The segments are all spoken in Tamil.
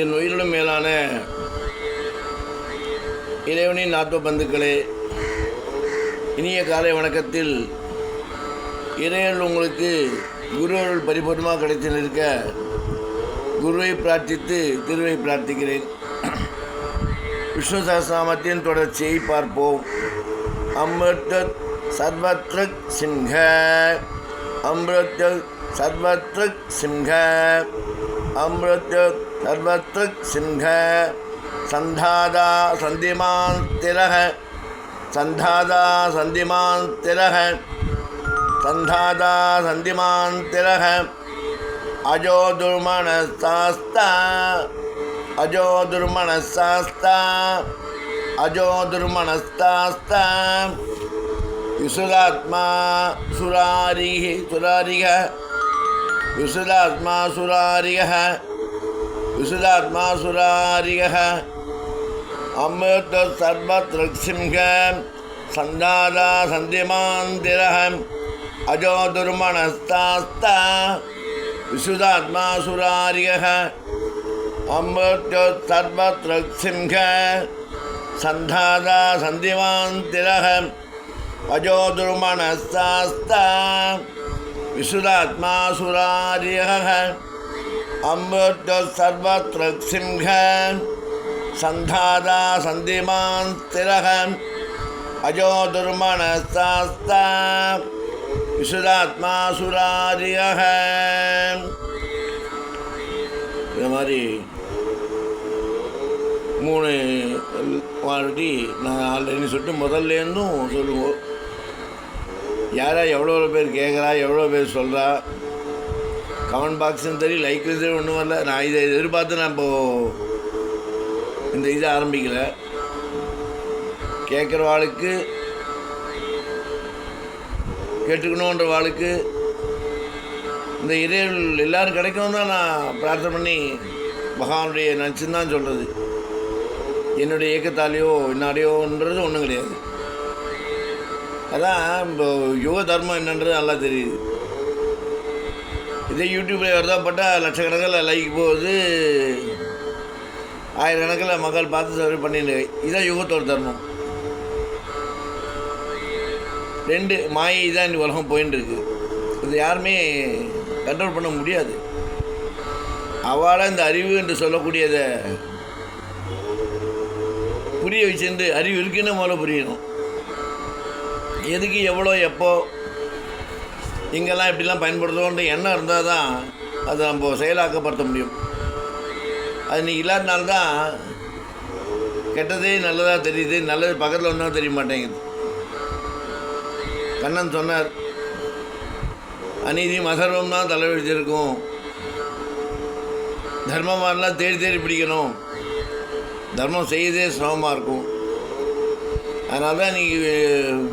என் உயிரிலும் மேலான இறைவனின் ஆத்ம பந்துக்களே இனிய காலை வணக்கத்தில் இறைவன் உங்களுக்கு குருவருள் பரிபூர்ணமாக கிடைத்து நிற்க குருவை பிரார்த்தித்து திருவை பிரார்த்திக்கிறேன். விஷ்ணு சகசிரநாமத்தின் தொடர்ச்சியை பார்ப்போம். அமிர்த சர்வத்ர சிங்க அமிர்த சர்வத்ர சிங்க அமிர்த சர்வத்ரக் சிம்ஹ சந்தாதா சந்திமான் திரக சந்தாதா சந்திமான் திரக சந்தாதா சந்திமான் திரக அஜோ துர்மணசாஸ்தா அஜோ துர்மணசாஸ்தா அஜோ துர்மணஸ்தாஸ்தா விசுதாத்மா சுராரிः சுராரிக விசுதாத்மா சுராரிக விசுதாத்மா சுராரிக அமிர்த சர்வத்ருக்ஷிம்ஹ சந்தாதா சந்திமாந்திரः அஜோ துர்மணஸ்தாஸ்தா விசுதாத்மா சுராரிக அமிர்த சர்வத்ருக்ஷிம்ஹ சந்தாதா சந்திமாந்திரः அஜோ துர்மணஸ்தாஸ்தா விசுதாத்மா சுராரியः அமிர்த சர்வத்ருக்ஷிம்ஹ சந்தாதா சந்திமான் ஸ்திரக அஜோ துர்மணஸ்தாஸ்தா விசுதாத்மா சுராரியக இந்த மாதிரி மூணு வாட்டி நான் ஆல்ரெடி சொல்லிட்டு முதல்லேருந்தும் சொல்லுவோம். யாரா எவ்வளோ பேர் கேட்குறா எவ்வளோ பேர் சொல்கிறா கமெண்ட் பாக்ஸும் தெரியும் லைக் தெரியும் ஒன்றும் வரல. நான் இதை எதிர்பார்த்து நான் இப்போது இந்த இதை ஆரம்பிக்கல. கேட்குற வாளுக்கு கேட்டுக்கணுன்ற வாளுக்கு இந்த இறைவல் எல்லோரும் கிடைக்கும் தான் நான் பிரார்த்தனை பண்ணி பகவானுடைய நினச்சின்னு தான் சொல்கிறது என்னுடைய இயக்கத்தாலேயோ என்னாலேயோன்றது ஒன்றும் கிடையாது. அதான் இப்போ யுக தர்மம் என்னன்றது நல்லா தெரியுது. இதே யூடியூப்பில் வருதாப்பட்டால் லட்சக்கணக்கில் லைக் போகுது. ஆயிரக்கணக்கில் மக்கள் பார்த்து சர்வே பண்ணிடு இதுதான் யுகத்தோட தர்மம். ரெண்டு மாயை தான் இந்த உலகம் போயின்னு இருக்கு இது யாருமே கண்ட்ரோல் பண்ண முடியாது. அவளாக இந்த அறிவு என்று சொல்லக்கூடியதை புரிய வச்சிருந்து அறிவு இருக்குன்னு முதல்ல புரியணும். எதுக்கு எவ்வளோ எப்போ இங்கெல்லாம் இப்படிலாம் பயன்படுத்துவோன்ற எண்ணம் இருந்தால் தான் அதை நம்ம செயலாக்கப்படுத்த முடியும். அது நீ இல்லாதனால்தான் கெட்டதே நல்லதாக தெரியுது நல்லது பக்கத்தில் ஒன்றும் தெரிய மாட்டேங்குது. கண்ணன் சொன்னார் அநீதியும் அசர்வம் தான் தலைவெடுத்திருக்கும் தர்மமாரெலாம் தேடி தேடி பிடிக்கணும். தர்மம் செய்யதே சிரமமாக இருக்கும். அதனால தான் நீங்கள்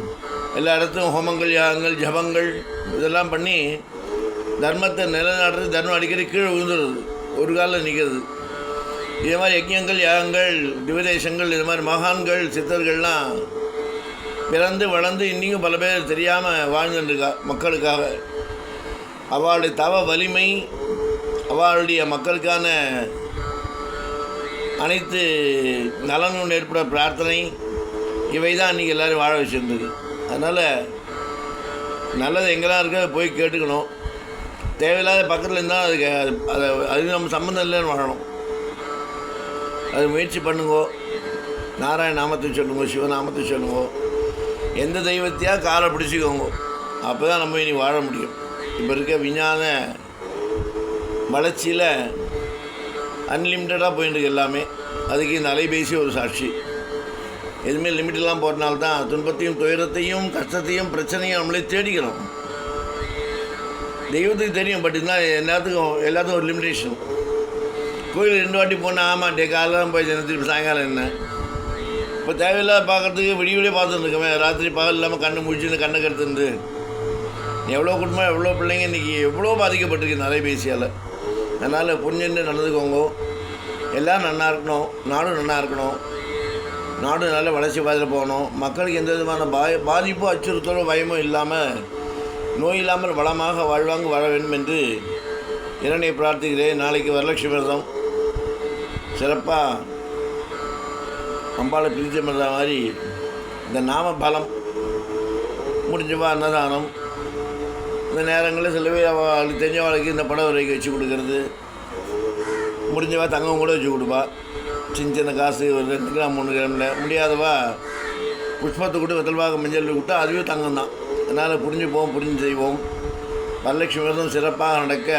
எல்லா இடத்தும் ஹோமங்கள் யாகங்கள் ஜபங்கள் இதெல்லாம் பண்ணி தர்மத்தை நிலநாடுறது தர்மம் அடிக்கடி கீழே விழுந்துடுது ஒரு காலில் நிற்கிறது இதே மாதிரி யஜ்யங்கள் யாகங்கள் திவதேசங்கள் இது மாதிரி மகான்கள் சித்தர்கள்லாம் பிறந்து வளர்ந்து இன்றைக்கும் பல பேர் தெரியாமல் வாழ்ந்துட்டுருக்கா மக்களுக்காக. அவளுடைய தவ வலிமை அவளுடைய மக்களுக்கான அனைத்து நலனும் ஏற்பட பிரார்த்தனை இவை தான் இன்றைக்கி எல்லோரும் வாழ வச்சுருந்தது. அதனால் நல்லது எங்கெல்லாம் இருக்கோ அதை போய் கேட்டுக்கணும். தேவையில்லாத பக்கத்தில் இருந்தால் அதுக்கு அது அதை அது நம்ம சம்மந்தம் இல்லைன்னு வாழணும் அது முயற்சி பண்ணுங்கோ. நாராயண நாமத்தை சொல்லுங்க சிவநாமத்தை சொல்லுங்க. எந்த தெய்வத்தையாக காலை பிடிச்சிக்கோங்க. அப்போ தான் நம்ம இனி வாழ முடியும். இப்போ இருக்க விஞ்ஞான வளர்ச்சியில் அன்லிமிட்டடாக போயின்னு இருக்கு எல்லாமே. அதுக்கு இந்த அலைபேசி ஒரு சாட்சி. எதுவுமே லிமிட்லாம் போகிறனால தான் துன்பத்தையும் துயரத்தையும் கஷ்டத்தையும் பிரச்சனையும் நம்மளே தேடிக்கிறோம். தெய்வத்துக்கு தெரியும் பட் இருந்தால் எல்லாத்துக்கும் எல்லாத்துக்கும் ஒரு லிமிடேஷன் கோயில் ரெண்டு வாட்டி போனால் ஆமாம் டே காலைல தான் போய் திருப்பி சாயங்காலம் என்ன? இப்போ தேவையில்லாத பார்க்குறதுக்கு விடிய விடிய பார்த்துருக்கோமே ராத்திரி பகல் இல்லாமல் கண்ணு முடிச்சுன்னு கண்ணை கெடுத்துருந்து. எவ்வளோ குடும்பம் எவ்வளோ பிள்ளைங்க இன்றைக்கி எவ்வளோ பாதிக்கப்பட்டிருக்கு இந்த அதனால் புண்ணியன்னு நடந்துக்கோங்க எல்லாம் நல்லா இருக்கணும் நாடும் நல்லா இருக்கணும். நாடு நல்ல வளர்ச்சி பாதையில் போகணும். மக்களுக்கு எந்த விதமான பாய பாதிப்போ அச்சுறுத்தலோ பயமோ இல்லாமல் நோய் இல்லாமல் வளமாக வாழ்வாங்க வாழ வேண்டும் என்று இறைவனை பிரார்த்திக்கிறேன். நாளைக்கு வரலட்சுமி விரதம். சிறப்பாக அம்பாளை பிரித்து பண்ணுற மாதிரி இந்த நாம பலம் முடிஞ்சவா அன்னதானம். இந்த நேரங்களில் சில பேர் அவளுக்கு தெரிஞ்சவளுக்கு இந்த படம் வரைக்கும் வச்சு கொடுக்கறது. முடிஞ்சவா தங்கம் கூட வச்சு கொடுப்பா. சின்ன சின்ன காசு ஒரு ரெண்டு கிராம் மூணு கிராமில் முடியாதவா புஷ்பத்தை கூட வெத்தல்வாக மஞ்சள் கொடுத்தா அதுவே தங்கம் தான் அதனால் புரிஞ்சுப்போம் புரிஞ்சு செய்வோம். வரலட்சுமி விரதம் சிறப்பாக நடக்க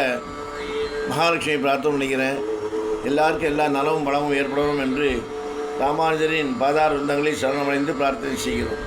மகாலட்சுமி பிரார்த்தனை நினைக்கிறேன். எல்லாருக்கும் எல்லா நலமும் பலமும் ஏற்படணும் என்று ராமானுஜரின் பாதார் விருந்தங்களை சரணமடைந்து பிரார்த்தனை செய்கிறோம்.